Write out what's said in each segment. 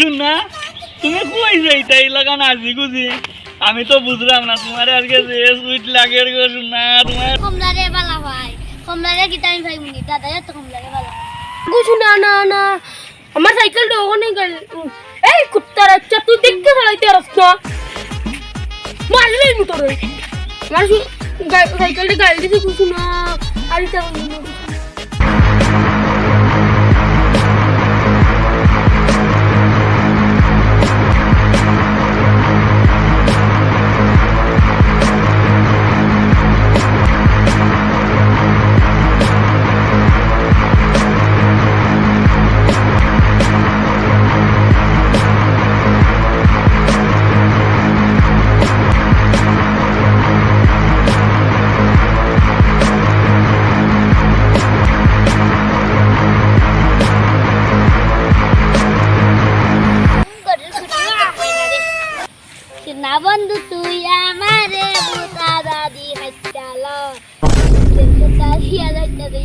শুন না, তুমি কই এই লাগা নাজি গুজি আমি তো বুঝলাম না, তোমার আজকে যে সুইট লাগে গো, শুন না, তোমার কমলারে বালা ভাই, কমলারে কি টাইম ভাই মুনি দাদা, এত কমলারে বালা কিছু না না না। আমার সাইকেলটা ওখানে গেল। এই কুত্তার আচ্ছা তুই দেখতে চালাইতে পারস না মারলেই মোটরে আমার গা- সাইকেলটা গাড়ি দিতে কিছু না আর এটা আমি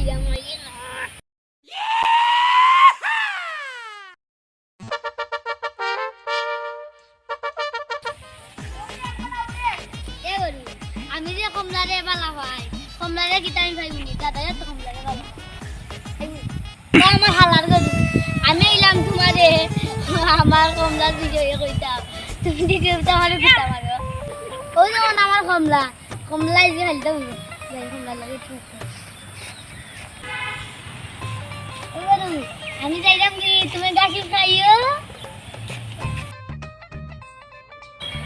যে কমলারে বালা ভাই কমলারে কি টাইম ভাই মুনি দাদা এত কমলারে বালা আমার হালার গরু আমি এলাম তোমারে আমার কমলা বিজয় কইতাম তুমি দিকে আমার পিতা মারো ওই যেমন আমার কমলা কমলাই যে হালতে কমলা লাগে ঠিক আমি যাইলাম কি তুমি গাছি খাইও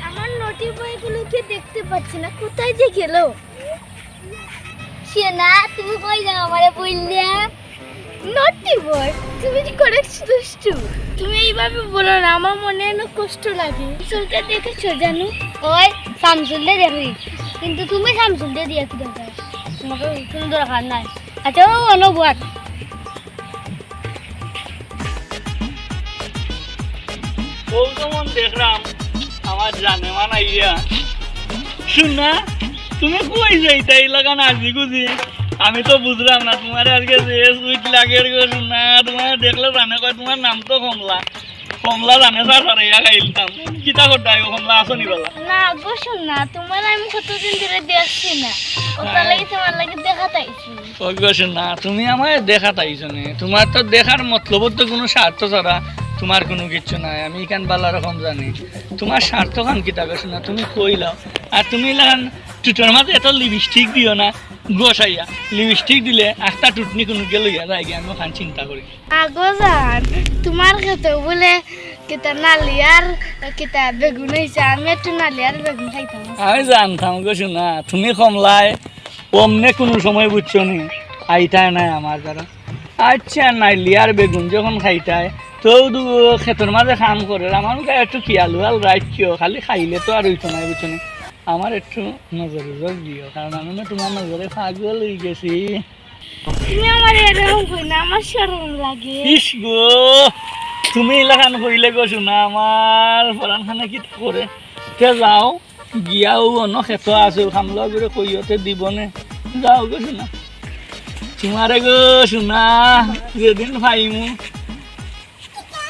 আমার নটি বইগুলোকে দেখতে পাচ্ছি না কোথায় যে গেল সে না তুমি কই যাও আমারে বললিয়া নটি বয় তুমি কি করেছ দুষ্টু তুমি এইভাবে বলো না আমার মনে অনেক কষ্ট লাগে চুলটা দেখেছ জানো ওই শামসুলটা দেখি কিন্তু তুমি শামসুলটা দিয়ে কি দরকার তোমাকে কোনো দরকার নাই আচ্ছা ও দেখলাম আমার জানে মানা ইয়া। শুন না তুমি কই যাইতা এই লাগা গুজি আমি তো বুঝলাম না তোমার আজকে যে সুইট লাগে না তোমার দেখলে জানে কয় তোমার নাম তো কমলা। কমলা জানে স্যার স্যার ইয়া খাইলতাম কিতা করতে কমলা আসনি বলা। না গো শোন না তোমার আমি কতদিন ধরে দেখছি না। তুমি আমায় দেখা তাইছো তোমার তো দেখার মতলব তো কোনো স্বার্থ ছাড়া। তোমার কোনো কিচ্ছু নাই আমি এখান বালা রকম জানি? তোমার স্বার্থ খান কি তাকে না তুমি কইলাও আর তুমি লাগান টুটোর মাঝে এত লিপস্টিক দিও না গোসাইয়া লিপস্টিক দিলে একটা টুটনি কোনো গেল ইয়া যায় আমি ওখান চিন্তা করি। আগো জান তোমার খেতে বলে কিতা নালিয়ার কিতা বেগুন হয়েছে আমি একটু নালিয়ার বেগুন খাইতাম। আমি জানতাম গো শোনা তুমি কমলায় অমনে কোনো সময় বুঝছ নি? আইতায় নাই আমার দ্বারা। আচ্ছা নাই লিয়ার বেগুন যখন খাইতায় তো দু ক্ষেতের মাঝে কাম করে আমার গায়ে একটু কিয়ালু আল রাখিও খালি খাইলে তো আর হইতো না বুঝছ আমার একটু নজর নজর দিও কারণ আমি না তোমার নজরে পাগল হয়ে গেছি। তুমি আমার এরকম কই না আমার শরম লাগে। ইস গো তুমি এলাকান কইলে গো শোনা আমার পরানখানে কি করে? তে যাও গিয়াও অন্য ক্ষেত আছে খামলা করে কইতে দিবনে। যাও গো শোনা। তোমারে গো শোনা যেদিন ভাইমু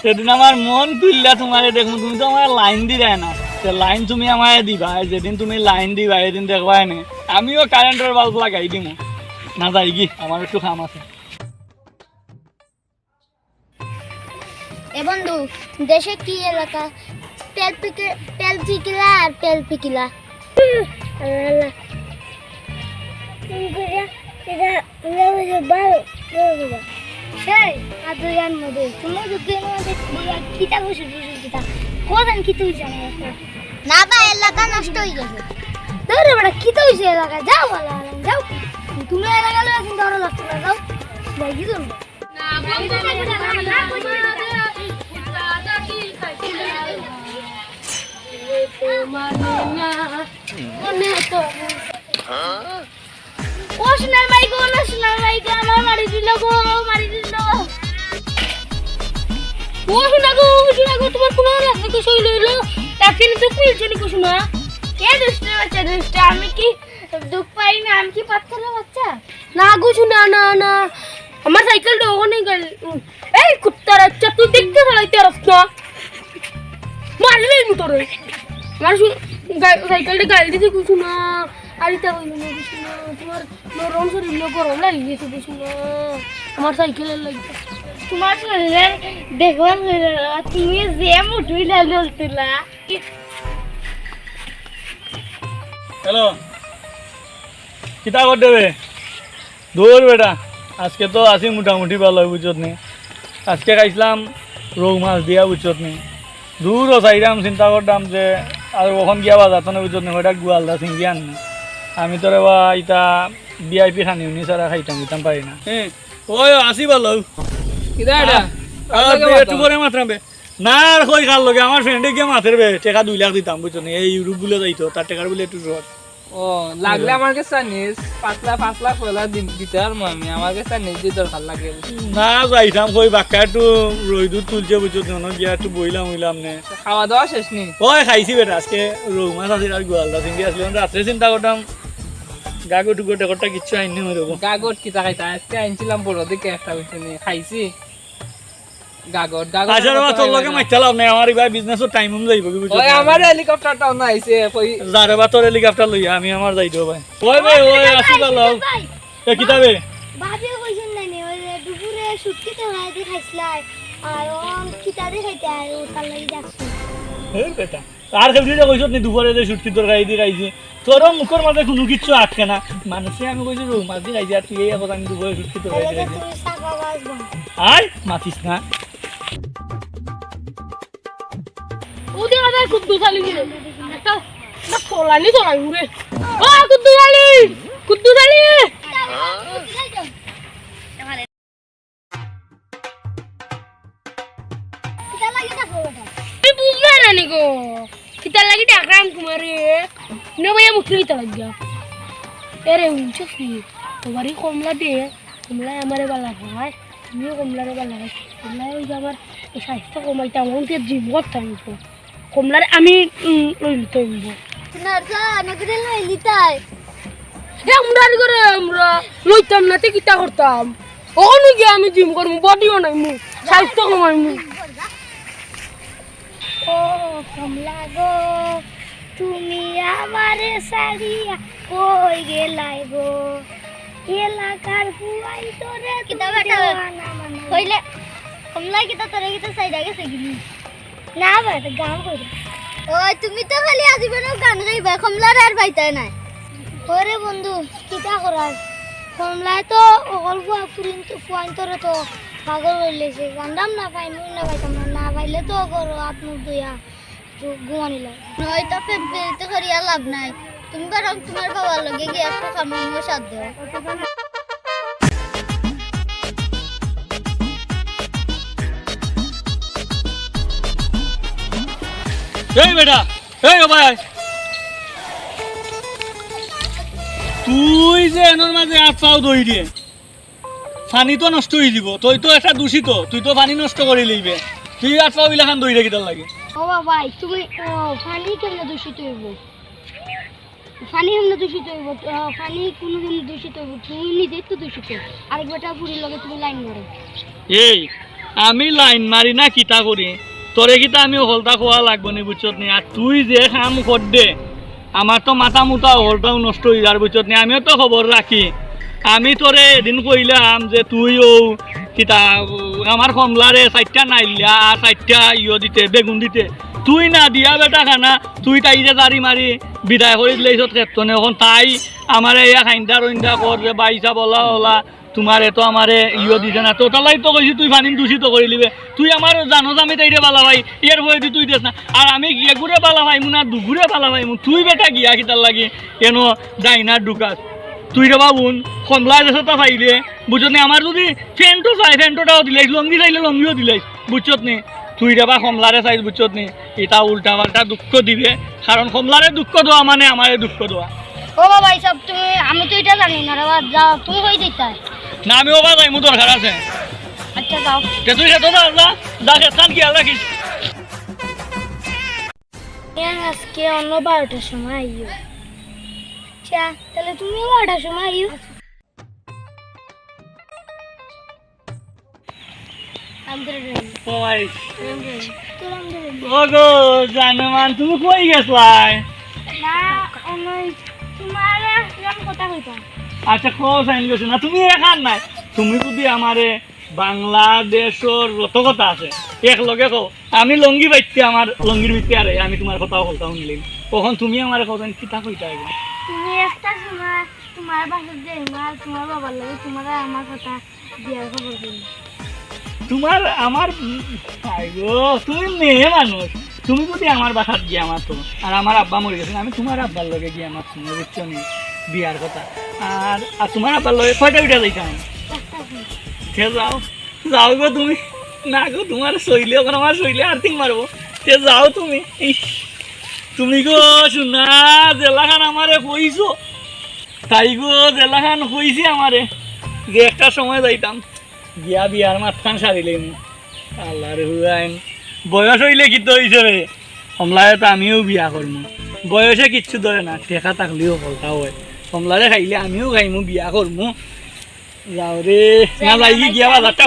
সেদিন আমার মন তুললা তোমারে দেখুন তুমি তো আমার লাইন দি দেয় না। সে লাইন তুমি আমায় দিবা যেদিন তুমি লাইন দিবা এদিন দেখবা এনে। আমিও কারেন্টের বাল্ব লাগাই দিমু। না যাই কি আমার একটু কাম আছে। এ বন্ধু দেশে কি এলাকা? তেল পিকে তেল পিকিলা আর তেল পিকিলা? সেই আদরিয়ান মধ্যে তুমি যদি আমাদের কিতা বসে বসে কিতা কোদান কি তুই জানিস না বা এলাকা নষ্ট হয়ে গেছে ধরে বড় কিতা হইছে এলাকা যাও বলা যাও তুমি এলাকা লয়ে এখন ধরো লাগতো না যাও দেখি তুমি ও, সোনার মাই গো, না সোনার মাই গো, আমার মারি দিল গো মারি দিল। ও শোনা গো শোনা গো, তোমার কোনো লাগবে তো শৈল হইল তাকে তো খুলছে নি শোনা কে দুষ্ট বাচ্চা, দুষ্ট? আমি কি দুঃখ পাই না? আমি কি পাথরের বাচ্চা? না গো শোনা না না। আমার সাইকেলটা ওখানে গেল। এই কুত্তার আচ্ছা তুই দেখতে চালাইতে দিতে কিছু না। আর ইতা না কিছু না। তোমার নরম শরীর গরম লাগি গেছে কিছু না। আমার সাইকেলের লাগি তোমার শরীরের দেখবার তুমি যে মুঠুই ঢালছিলা হ্যালো। কিতা করে দেবে দৌড় বেটা। আজকে তো আছি মোটামুটি ভালো, বুঝত নি। আজকে খাইছিলাম রৌ মাছ দিয়া, বুঝত নি। দূরও চাইলাম চিন্তা করতাম যে আর ওখান গিয়া বাজার তো বুঝত নি ওটা গোয়ালদা আনি আমি তো রে বা ইটা বিআইপি খানি উনি সারা খাইতাম ইতাম পারি না। ওই আসি ভালো কিদা এটা? না আর কই লগে। আমার ফ্রেন্ডে গিয়ে মাথের বে টাকা দুই লাখ দিতাম বুঝছ না? এই ইউরোপ বুলে যাইতো তার টাকার বলে একটু ও লাগলে আমার কাছে নিস লাখ পয়লা দি- দিতে পারব আমি। আমার কাছে নিস যে দরকার লাগে। না যাইতাম কই বাক্কা একটু রইদুর তুলছে বুঝছ নি গিয়া একটু বইলাম হইলাম নে। খাওয়া দাওয়া শেষ নি? ওই খাইছি বেটা আজকে রৌ মাছ আছে আর গোয়ালদা চিংড়ি আসলে রাত্রে চিন্তা করতাম গাগো টুকো টেকরটা কিচ্ছু আইনি দেবো গাগর কিতা খাইতা আজকে আনছিলাম বড় দিকে একটা বুঝছি নি। খাইছি। গাগর গাগর আচ্ছা তোর লগে মাইতে লাভ নাই আমার এবার বিজনেসের টাইম উম যাইব কি বুঝছ ওই আমার হেলিকপ্টারটাও না আইছে কই যারে বা তোর হেলিকপ্টার লইয়া আমি আমার যাই দেবো ভাই। ওই ভাই ওই আসি ভালো এ কিতাবে ভাবিও কইছেন না ওই দুপুরে সুটকিতে ভাইতে খাইছিলাই। আর ও কিতারে খাইতে আর ও লাগি যাচ্ছি এই বেটা আর খেলছি যে কইছত নি দুপুরে যে সুটকি তরকারি দি খাইছি তোর মুখের মাঝে কোনো কিছু আটকে না। মানুষে আমি কইছি রৌ মাছ দি খাইছি আর তুই এই এখন আমি দুপুরে দি সাকা বাজবো আর মাতিস না। ওদের আবার কুদ্দু চালি গেলে একটা চলানি চলাই ঘুরে ও, কুদ্দু চালি কুদ্দু চালি তুমি বুঝবে না নি গো। কিতা লাগি ডাকরাম কুমারে। নে ভাইয়া মুখে কিতা লাগিয়া। এরে উঞ্চস তোমারই কমলা দে। কমলা আমারে বালা তুমিও কমলারে বালা কমলা ওই যে আমার এই স্বাস্থ্য কমাইতাম ওকে জীবত থাকব। কমলারে আমি লইলি তৈব নারসা তাই। এ আমরা আর করে আমরা লইতাম না তে কিতা করতাম? ওখানে গিয়ে আমি জিম করব বডিও নাই মু স্বাস্থ্য কমাই মু ও কমলা গো তুমি আমারে সারিয়া কই গেলাই গো? এলাকার বুয়াই তোরে কইলে কমলা কিতা তোরে কিতা সাইডা গেছে গিলি না বেটা গান কই ওই তুমি তো খালি আজীবনও গান গাইবা কমলার আর পাইতাই নাই। ওরে বন্ধু কিতা করার? কমলায় তো অকল ফুয়া ফুরিন তো ফুয়াইন তোরে তো পাগল হইলেছে গান্দাম না পাই মুই না পাইতাম না। না পাইলে তো করো আপনার দুইয়া ঘুমানি লাগে নয় তো পেট করিয়া লাভ নাই। তুমি বরং তোমার বাবার লগে গিয়ে একটু খামো সাথ দেও এই বেটা এই ভাই। তুই যে এনোর মাঝে হাত দই দিয়ে পানি তো নষ্ট হয়ে যাব তুই তো একটা দূষিত তুই তো পানি নষ্ট করে লইবে। তুই হাত পাও বিলাখান দই রেখে লাগে। ও বাবা তুমি পানি কেমনে দূষিত হইব? পানি কেমনে দূষিত হইব? পানি কোনো দিন দূষিত হইব? তুমি নিজেই তো দূষিত। আরেক বেটা পুরীর লগে তুমি লাইন করো এই আমি লাইন মারি না কিতা করি? তোরে কিতা আমি হলতা খোয়া লাগবো নি বুঝছত নি? আর তুই যে কাম কর দে আমার তো মাথা মুতা হলটাও নষ্ট হয়ে যার বুঝছত নি? আমিও তো খবর রাখি আমি তোরে এদিন কইলাম যে তুই ও কিতা আমার কমলারে চারটা নাইলিয়া, আর চারটা ইয়ে দিতে, বেগুন দিতে। তুই না দিয়া বেটা খানা, তুই তাই যে দাড়ি মারি বিদায় করে দিলেইছ ক্ষেত্রনে এখন তাই আমার এই খাইন্দা রইন্দা কর যে বাইসা বলা হলা। তোমার এত আমারে ইয়ে দিছে না। তোটালাই তো কইছি, তুই পানি দূষিত করে লিবে। তুই আমার জানো আমি তাই রে বালা ভাই এর বই তুই দেস না। আর আমি ঘুরে বালা ভাই না দুঘুরে বালা ভাই তুই বেটা গিয়া কিতার লাগি, কেন যাই না ঢুকাস। তুই রে বাবুন, কমলা দেশে তা পাইলে বুঝত নি, আমার যদি ফ্যানটো চাই ফ্যানটোটাও দিলাইস, লঙ্গি চাইলে লঙ্গিও দিলাইস বুঝছত নি। তুই রে বা কমলারে চাইস বুঝছত নি। এটা উল্টা পাল্টা দুঃখ দিবে, কারণ কমলারে দুঃখ দেওয়া মানে আমারে দুঃখ দেওয়া। ও বাবা এইসব তুমি আমি তো এটা জানি না রে বাবা, যাও তুমি কই দিতে? না আমি ওবা যাই মু দরকার আছে। আচ্ছা যাও। তে তুই খেতো না যা যা খেতান কি আর রাখিস আজকে অন্য বারোটার সময় আইও। আচ্ছা তাহলে তুমিও বারোটার সময় আইও। ও তুমি কই গেছলাই? না অনয় কথা আচ্ছা কো সাইন গেছো না তুমি এখান নাই। তুমি যদি আমারে বাংলাদেশর যত কথা আছে এক লগে কও আমি লঙ্গি বাইতে আমার লঙ্গির ভিতরে আরে আমি তোমার কথাও বলতা শুনলিম কখন তুমি আমার কথা কিতা কইতা গো তুমি একটা সময় তোমার যে মার তোমার বাবার লাগে তোমার আমার কথা বিয়ার খবর দিল তোমার আমার তুমি মেয়ে মানুষ। তুমি যদি আমার বাসাত গিয়ে আমার তো আর আমার আব্বা মরে গেছে, আমি তোমার আব্বার লগে গিয়ে আমার শুনে বুঝছ নি বিয়ার কথা। আর আর তোমার আব্বার লগে কয়টা উঠা যাইতাম সে যাও যাও গো তুমি। না গো তোমার শৈলে ওখানে আমার শৈলে আর্থিক মারবো সে যাও তুমি। তুমি গো শোনা, জেলাখান আমারে কইছো তাই গো, জেলাখান কইছি আমারে যে একটা সময় যাইতাম। গিয়া বিয়ার মাঝখান সারিলেন আল্লাহর হুয়াইন বয়স হইলে কি তো হইছে রে? কমলায় তো আমিও বিয়া করম বয়সে কিচ্ছু ধরে না টেকা থাকলেও ফলতা হয়। কমলারে খাইলে আমিও খাইমু বিয়া করমু যাও রে না যাই গিয়া বাজারটা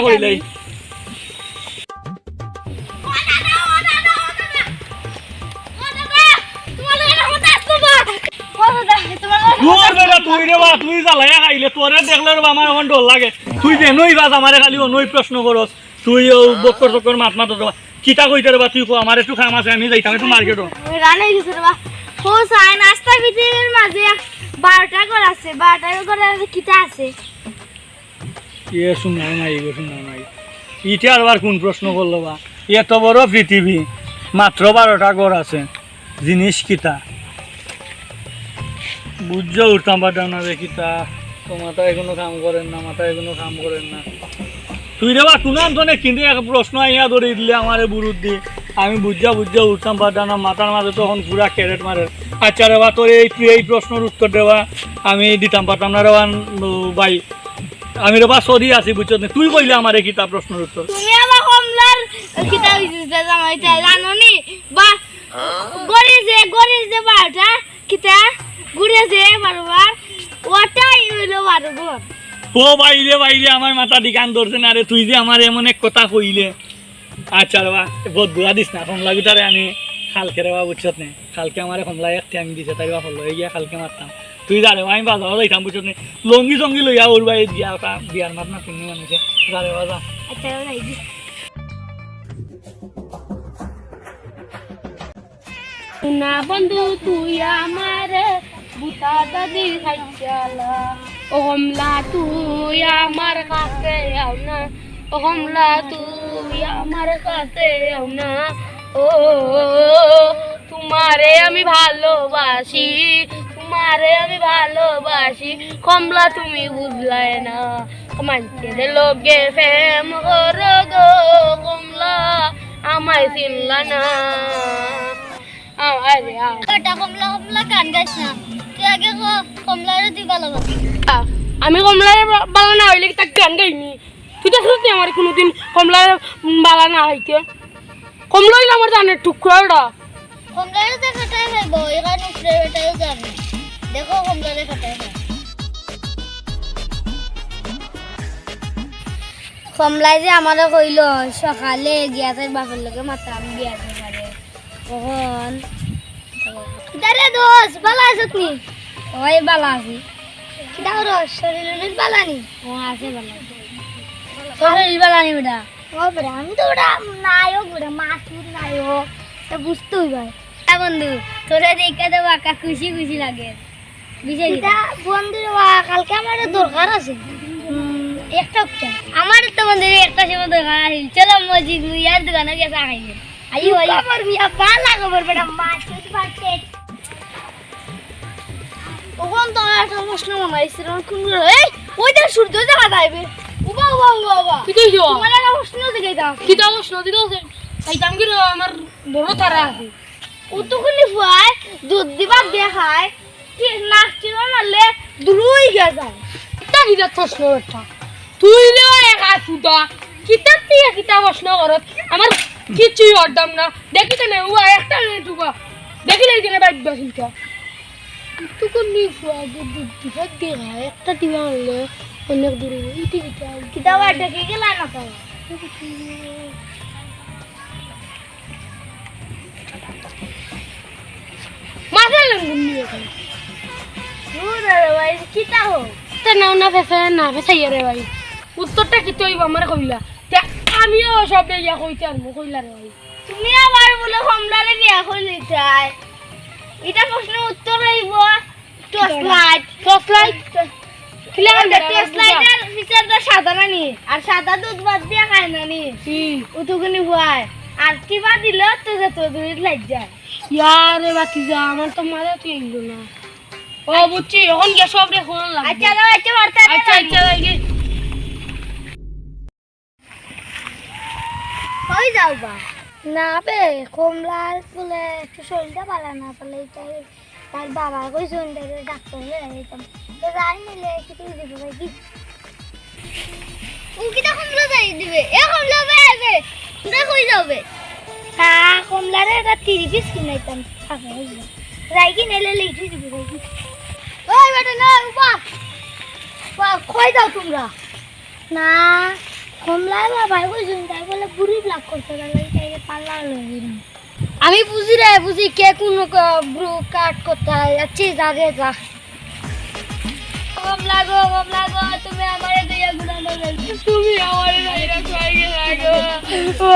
বেটা তুই রে বা তুই জ্বালাইয়া খাইলে তোরে দেখলে আমার এখন ডর লাগে। তুই যে নই বাস আমারে খালি নই প্রশ্ন করস তুই ও বক্কর চক্কর মাত মাত কিতা কইতে রে বা তুই কো আমার একটু খাম আছে আমি যাইতাম একটু মার্কেটও রানে গেছে রে বা। হো সাই নাস্তা ভিতরের মাঝে বারোটা করে আছে বারোটা করে কিটা আছে। এ শুনাই নাই গো শুনাই নাই। ইটা আবার কোন প্রশ্ন করল বা? এত বড় পৃথিবী মাত্র বারোটা ঘর আছে জিনিস কিতা। বুঝছ উঠতাম পারতাম না রে কিতা তো কোনো কাম করেন না মাথায় কোনো কাম করেন না। তুই রে বা কোন আন্তনে কিন্তু এক প্রশ্ন আইয়া ধরে দিলে আমারে বুরুদ দি আমি বুঝা বুঝা উঠতাম পারতাম না, মাথার মাঝে তখন পুরা ক্যারেট মারে আচ্ছা রে বা, তোর এই তুই এই প্রশ্নের উত্তর দেওয়া আমি দিতাম, পারতাম না রে ভাই। আমি রে বা, সরি আছি, বুঝছ তুই কইলে আমার এই কিতা প্রশ্নের উত্তর? বা কিটা ঘুরে যে বারবার ওটাই হইল ও বাইরে বাইরে, আমার মাথা দিকান ধরছে না রে, তুই যে আমার এমন এক কথা কইলে। আচ্ছা রে বা বদুয়া দিস না কমলা গিটারে আমি খালকে রে বা, বুঝছত নে? খালকে আমার কমলা এক ট্যাং দিছে তাই বা হয়ে গিয়া খালকে মারতাম তুই যা রে আমি বাজারও যাইতাম, বুঝছত নে? লঙ্গি চঙ্গি লইয়া ওর বাই দিয়া ওটা বিয়ার মাত না তুমি মানুষে যা রে বা, যা। আচ্ছা না বন্ধু, তুই আমার বুতা দাদি খাইছালা। ও কমলা তুই আমার কাছে আও না ও কমলা তুই আমার কাছে আও না। ও, তোমারে আমি ভালোবাসি, তোমারে আমি ভালোবাসি, কমলা তুমি বুঝলাই না। মানুষের লোকে প্রেম করো গো কমলা, আমায় চিনলা না। আরে আ কমলা কমলা, গান গাইছ না আগে কমলারে তুই ভালোবাসি। আমি কমলার বালা না হইলে তাকে গান গাইনি তুই তো শুনছি আমার কোনোদিন কমলার বালা না হইতে। কমলা হইলে আমার জানের টুকরা ওটা কমলারে তো খাটাই খাইব এখানে উপরে বেটাও যাবে দেখো কমলারে খাটাই খাই কমলাই যে আমারও কইল সকালে গিয়া তাই বাপের লোকে মাতাম বিয়া পারে কখন? দোষ বালা আছত নি? ওই বালা আছি। কিটা করো শরীর বালা নি। ও আছে বালা। শরীর বালা নি বেটা। ও বেটা আমি তো ওটা নায়ক বেটা মাসুর নায়ক তা বুঝতে হইবা বন্ধু তোরা দেখে তো বাকা খুশি খুশি লাগে। বিষয়টা বন্ধু কালকে আমার দরকার আছে। একটা আমার তো বন্ধু একটা সময় দরকার আছে। চলো মসজিদ মুইয়ার দোকানে গিয়ে চা খাইবে আই ওই খবর মিয়া বালা খবর বেটা মাছ পাচ্ছে ওখান তো আমার একটা প্রশ্ন মনে হয়েছে কোন এই ওইটা সূর্য দেখা যাইবে উবা উবা উবা উবা কি তোমার একটা দেখে দাও কি তাই দাম কি আমার বড় তারা আছে। কতক্ষণি ফুয়ায় দুধ দিবার দেখায় কি নাচটি মারলে দ্রুই গে যায়। তা কিতা প্রশ্ন একটা তুই লে এক আফুটা কিতা তুই কিতা প্রশ্ন করত আমার কিছুই অর্দাম না। দেখি তো না একটা টুকা দেখি না এখানে বাইক বাসিলটা নি একটা আনলে অনেক দূরে ডেকে গেলা না পাও মাথা লাগুন নিয়ে খাই ভাই না না রে উত্তরটা কি তুই আমার কইলা? আমিও সব ইয়া কইতে আনব কইলা রে ভাই। তুমি আবার বলে কমলারে বিয়া করলি চাই এটা প্রশ্নের উত্তর হইব টর্চ লাইট টর্চ লাইট আর সাদা দুধ বাদ দিয়া খায় না নি? উতুকুনি ভয় আর কিবা দিল তো যে তো দুধ লাইট যায়। ইয়ারে বাকি যা আমার তো মাথা তুই এলো না। ও বুঝছি এখন গিয়ে সব রে ফোন লাগবে আচ্ছা দাও আচ্ছা বার্তা আচ্ছা আচ্ছা ভাই কই যাও বা? না বে কমলার ফুলে একটু শরীরটা ভালো না ফলে তাই তার বাবা কইছে ডাক্তার হয়ে যেতাম তো যাই মিলে কিছু দিবে ভাই কি ও কিটা কমলা যাই দিবে। এ কমলা বেবে তোমরা কই যাবে তা কমলারে একটা তিরি পিস কিনাইতাম, থাকে বুঝলি যাই কি নেলে লিখে দিবে ভাই কি ওই বেটা, না উপা কই যাও তোমরা? না কইছেন তাই বলে বুড়ি তাই পাল্লা আমি বুঝি রে, বুঝি কে কোন কাট করতে যাচ্ছি যাবে যা। কমলা গো কমলা গো তুমি আমারে দিয়া গুড়ানো তুমি আমার রাইরা কই গেলা গো ও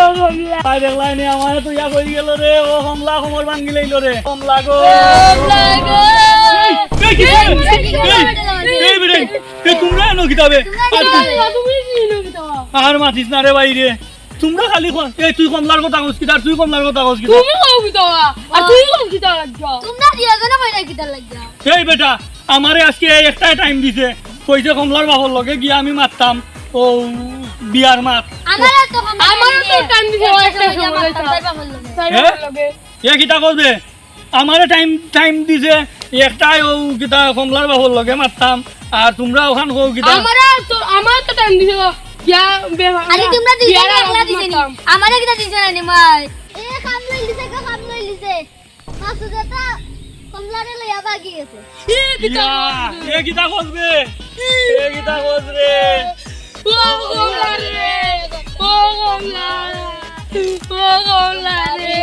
তাই দেখলাই নি আমার তো ইয়া কই গেল রে ও কমলা কোমর ভাঙ্গি লইল রে। কমলা গো কমলা গো এই কি এই, এই বেরে, এই তোমরা এনো কিতাবে আর তুমি কি আর না রে বাইরে তোমরা খালি ক- এই তুই কমলার কথা কস কিতার তুই কমলার কথা কস কিতার তুমি কবি তো আর তুই তো লাগা তোমরা দিয়া গনা কইরা কিটা লাগিয়া। এই বেটা আমারে আজকে একটাই টাইম দিছে। কইছে কমলার বাবার লগে গিয়ে আমি মারতাম। ও বিয়ার মাত আমার তো আমার তো টাইম দিছে একটা সময় হ্যাঁ? এ কিতা করবে? আমারে টাইম টাইম দিছে। একটাই ও কিতা কমলার বাবার লগে মারতাম। আর তোমরা ওখান কো কিতা আমার তো টাইম দিছে আরে তোমরা দুইজন একলা দিছে আমারে কিটা দিছে না মাই? এ কাম লই লিছে কা কাম মাসুদাটা কমলারে লইয়া বাগি গেছে। ইয়া, এ কিতা করবে এ কিতা করবে ও কমলা ও কমলা ও কমলা রে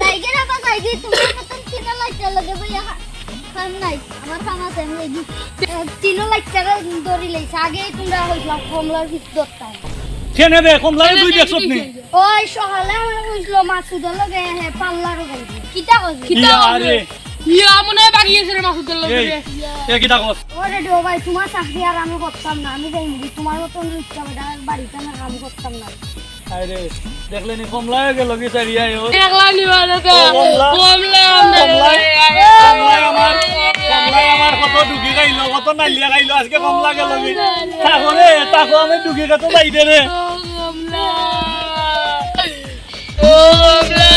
দাইগে বা দাইগে তুমি মতন তিন লাইটটা লগে বইয়া খাম নাই। আমার খাম আছে লাগি তিন লাইটটা দড়ি লইছে। আগে তোমরা হইলা কমলার ভিতর দরতা কে নেবে কমলারে তুই দেখছ নি ওই সকালে আমার কইছিল মাসুদার লগে হে পাল্লার গাইবে কিটা কইছে? কিতা ইয়া মনে হয় বাকি গেছে রে মাসুদের লগে এ কিতা কস ওরে ডো ভাই তোমার চাকরি আর আমি করতাম না। আমি যাই মুড়ি তোমার মতন ইচ্ছা বেটা বাড়িতে না কাম করতাম না। আরে দেখলে নি কমলায় গেল কি সারিয়া ও। একলা নিবালে তো। কমলা। কমলা কমলায় কমলায় আমার কমলায় আমার কত ডুকি গাইলো কত নালিয়া গাইলো আজকে কমলা গেল কি? তাকো রে তাকো আমি ডুকি কত যাই দে রে। কমলা। কমলা।